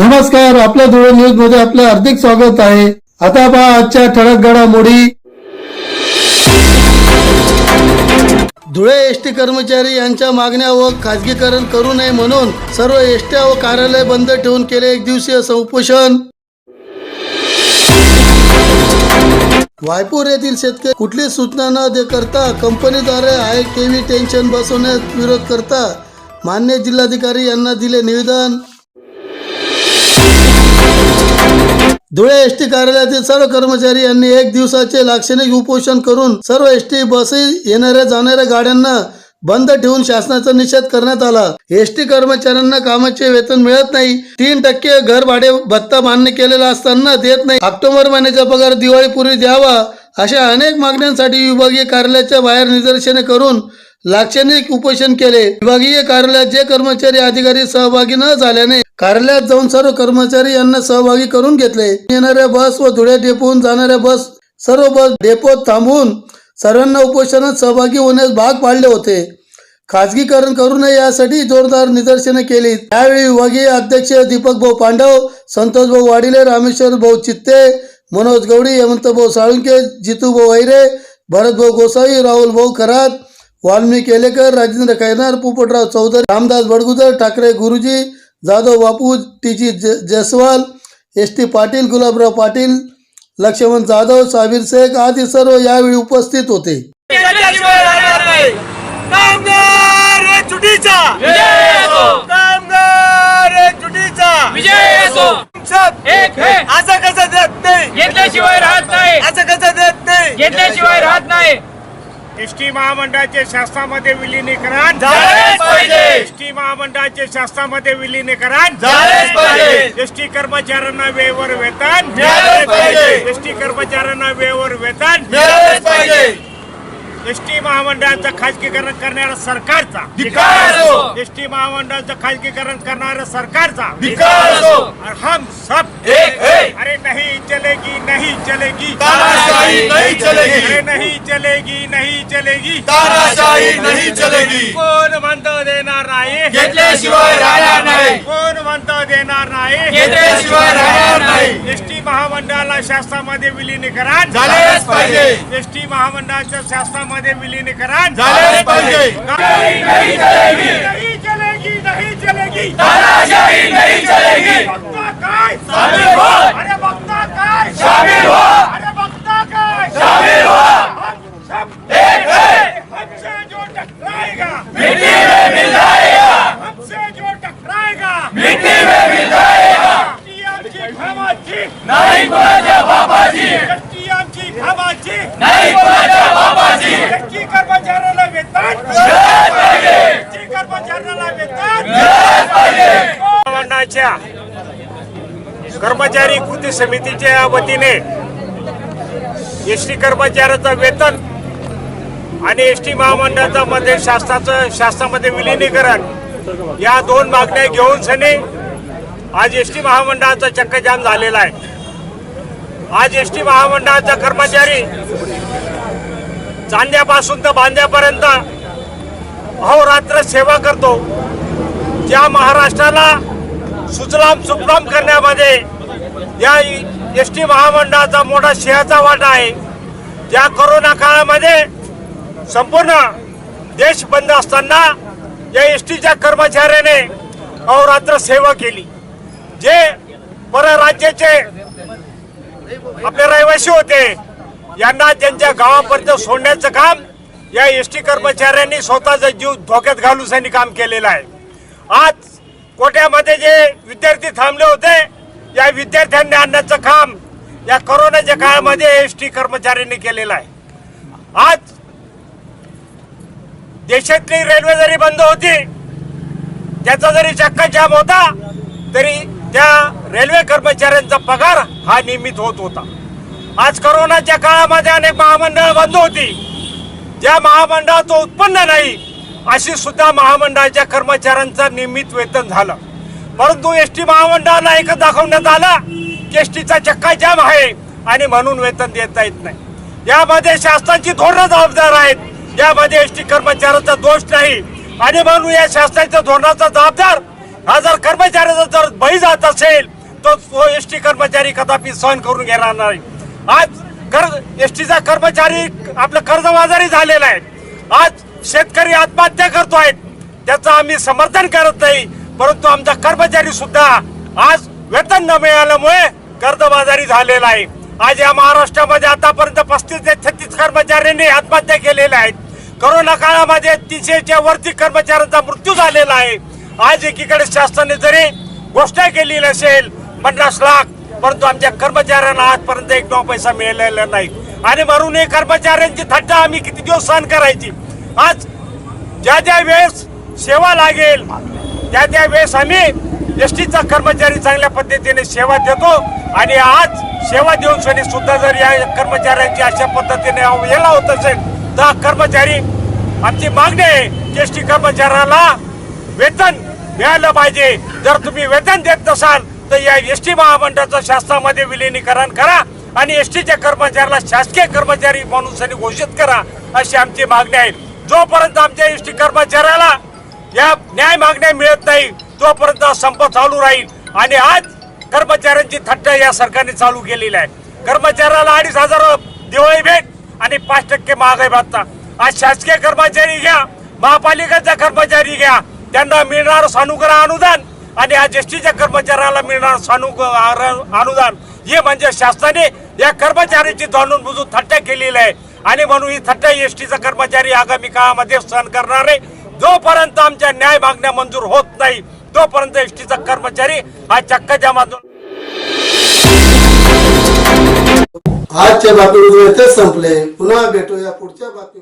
नमस्कार आपल्या धुळे न्यूजमध्ये आपलं हार्दिक स्वागत आहे. आता पहा आजच्या ठळक घडामोडी. धुळे एसटी कर्मचारी यांच्या मागण्या व खाजगीकरण करू नये म्हणून सर्व एसट्या व कार्यालय बंद ठेवून केले एक दिवसीय संपोषण. वायपूर येथील शेतकरी कुठली सूचना न दे करता कंपनीद्वारे आय केव्ही टेन्शन बसवण्यास विरोध करता मान्य जिल्हाधिकारी यांना दिले निवेदन. धुळे एस टी कार्यालयातील सर्व कर्मचारी यांनी एक दिवसाचे लाक्षणिक उपोषण करून सर्व एस टी बस येणाऱ्या जाणाऱ्या गाड्यांना बंद ठेवून शासनाचा निषेध करण्यात आला. एस टी कर्मचाऱ्यांना कामाचे वेतन मिळत नाही. तीन टक्के घर भाडे भत्ता मान्य केलेला असताना देत नाही. ऑक्टोबर महिन्याचा पगार दिवाळीपूर्वी द्यावा अशा अनेक मागण्यांसाठी विभागीय कार्यालयाच्या बाहेर निदर्शने करून लाक्षणिक उपोषण केले. विभागीय कार्यालयात जे कर्मचारी अधिकारी सहभागी न झाल्याने कार्यालयात जाऊन सर्व कर्मचारी यांना सहभागी करून घेतले. येणाऱ्या बस व धुळे डेपोहून जाणाऱ्या बस सर्व बस डेपोत थांबवून सर्वांना उपोषणात सहभागी होण्यास भाग पाडले होते. खाजगीकरण करू नये यासाठी जोरदार निदर्शने केली. त्यावेळी विभागीय अध्यक्ष दीपक भाऊ पांडव संतोष भाऊ वाडिले रामेश्वर भाऊ चित्ते मनोज गवडी हेमंत भाऊ साळुंके जितू भाऊ वैरे भरत भाऊ गोसावी राहुल भाऊ खरात वाल्मिक केलेकर राजेंद्र खैनार पोपटराव चौधरी रामदास बडगुजर ठाकरे गुरुजी Jadhav Bapu T G Jaiswal S T Patil Gulabrao Patil Laxman Jadhav Sabir Shaikh आदी सर्व यावेळी उपस्थित होते. असो कसं देत नाही? घेतल्याशिवाय राहत नाही. असं कसं देत नाही? घेतल्याशिवाय राहत नाही. एसटी महामंडळाचे शासनामध्ये विलिनीकरण पाहिजे. एसटी महामंडळाचे शासनामध्ये विलिनीकरण पाहिजे. एसटी कर्मचाऱ्यांना वेळेवर वेतन. एसटी कर्मचाऱ्यांना वेळेवर वेतन. पाहिजे एसटी महामंडळाचं खाजगीकरण करणाऱ्या सरकारचा. धिक्कार असो एसटी महामंडळाचं खाजगीकरण करणाऱ्या सरकारचा. और हम सब. एक है अरे नहीं चलेगी नहीं चलेगी. तानाशाही नहीं चलेगी. अरे नहीं चलेगी नहीं चलेगी. तानाशाही नहीं चलेगी. कोण म्हणतो देणार नाही? घेतल्याशिवाय राहणार नाही. कोण म्हणतो देणार नाही? घेतल्याशिवाय राहणार नाही. शासनामध्ये विलिनीकरण झालेच पाहिजे. एसटी महामंडळाच्या शासनामध्ये विलिनीकरण झालेच पाहिजे. नहीं चलेगी नहीं चलेगी नहीं चलेगी तानाशाही नहीं चलेगी बघता काय शामिल हो अरे बघता काय शामिल हो अरे बघता काय शामिल हो हम सब एक है हमसे जो टकराएगा मिट्टी में मिल जाएगा हमसे जो टकराएगा मिट्टी में मिल जाएगा ती आमची घामाची नाही कोणाच्या बापाची ती आमची घामाची नाही कोणाच्या बापाची एसटी कर्मचाऱ्याला वेतन मिळालेच पाहिजे एसटी कर्मचाऱ्याला वेतन मिळालेच पाहिजे मंडळाच्या कर्मचारी कृती समितीच्या वतीने एस टी कर्मचाऱ्याचं वेतन आणि एस टी महामंडळाचं मध्ये शासनाचं शासनामध्ये विलिनीकरण या दोन मागण्या घेऊन सनी आज एस टी महामंडळाचा चक्कजाम झालेला आहे. आज एस टी महामंडळाचा कर्मचारी चांद्यापासून तर बांद्यापर्यंत अहोरात्र सेवा करतो. ज्या महाराष्ट्राला सुजलाम सुफलाम करण्यामध्ये या एस टी महामंडळाचा मोठा शेहाचा वाटा आहे. या कोरोना काळामध्ये संपूर्ण देश बंद असताना या एस टीच्या कर्मचाऱ्याने अहोरात्र सेवा केली. जे परराज्याचे आपले रहिवासी होते यांना त्यांच्या गावापर्यंत सोडण्याचं काम या एस टी कर्मचाऱ्यांनी स्वतःचा जीव धोक्यात घालून काम केलेलं आहे. आज कोट्यामध्ये जे विद्यार्थी थांबले होते या विद्यार्थ्यांनी आणण्याचं काम या कोरोनाच्या काळामध्ये एस टी कर्मचाऱ्यांनी केलेलं आहे. आज देशातली रेल्वे जरी बंद होती त्याचा जरी चक्का जाम होता तरी त्या रेल्वे कर्मचाऱ्यांचा पगार हा नियमित होत होता. आज कोरोनाच्या काळामध्ये अनेक महामंडळ बंद होती. ज्या महामंडळाचं उत्पन्न नाही अशी सुद्धा महामंडळाच्या कर्मचाऱ्यांचं नियमित वेतन झालं. परंतु एस टी महामंडळाला एकच दाखवण्यात आलं की एस टीचा चक्का जाम आहे आणि म्हणून वेतन देता येत नाही. यामध्ये शासनाची धोरणं जबाबदार आहेत. यामध्ये एस टी कर्मचाऱ्याचा दोष नाही. आणि म्हणून या शासनाच्या धोरणाचा जबाबदार हा जर कर्मचाऱ्याचा जर बळी जात असेल तो तो एस टी कर्मचारी कदापि सहन करून घेणार नाही. आज कर एस टीचा कर्मचारी आपलं कर्जबाजारी झालेला आहे. आज शेतकरी आत्महत्या करतो आहेत. त्याचं आम्ही समर्थन करत नाही परंतु आमचा कर्मचारी सुद्धा आज वेतन न मिळाल्यामुळे कर्जबाजारी झालेला आहे. आज या महाराष्ट्रामध्ये आतापर्यंत पस्तीस ते छत्तीस कर्मचाऱ्यांनी आत्महत्या केलेल्या आहेत. करोना काळामध्ये तीनशेच्या वरती कर्मचाऱ्यांचा मृत्यू झालेला आहे. आज एकीकडे शासनाने जरी घोषणा केलेली असेल पन्नास लाख परंतु आमच्या कर्मचाऱ्यांना आजपर्यंत एक नऊ पैसा मिळालेला नाही. आणि म्हणून हे कर्मचाऱ्यांची थट्टा आम्ही किती दिवस सहन करायची? आज ज्या ज्या वेळेस सेवा लागेल त्या त्या वेळेस आम्ही एस टीचा कर्मचारी चांगल्या पद्धतीने सेवा देतो आणि आज सेवा देऊन सणी सुद्धा जर या कर्मचाऱ्यांची अशा पद्धतीने अवहेला होत असेल तर कर्मचारी आमची मागणी आहे एस टी कर्मचाऱ्याला वेतन मिळालं पाहिजे. जर तुम्ही वेतन देत नसाल तर या एस टी महामंडळाचं शासनामध्ये विलिनीकरण करा आणि एस टीच्या कर्मचाऱ्याला शासकीय कर्मचारी म्हणून घोषित करा अशी आमची मागणी आहे. जोपर्यंत आमच्या एस टी कर्मचाऱ्याला या न्याय मागण्या मिळत नाही तोपर्यंत संप चालू राहील. आणि आज कर्मचाऱ्यांची थट्टा या सरकारने चालू केलेली आहे. कर्मचाऱ्याला अडीच हजार दिवाळी भेट आणि पाच टक्के महागाई भत्ता. आज शासकीय कर्मचारी घ्या महापालिकेचा कर्मचारी घ्या. त्यांना मिळणार सानुग्रह अनुदान आणि आज एस टीच्या कर्मचाऱ्याला मिळणार सानुग्रह अनुदान. हे म्हणजे शासनाने या कर्मचाऱ्यांची जाणून बुजून थट्टा केलेली आहे. आणि म्हणून ही थट्टा एसटीचा कर्मचारी आगामी काळामध्ये सहन करणार आहे जोपर्यंत आमच्या न्याय मागण्या मंजूर होत नाही तोपर्यंत एस टीचा कर्मचारी हा चक्काच्या माध्यम आजच्या बातमी संपले. पुन्हा भेटूया पुढच्या बातमी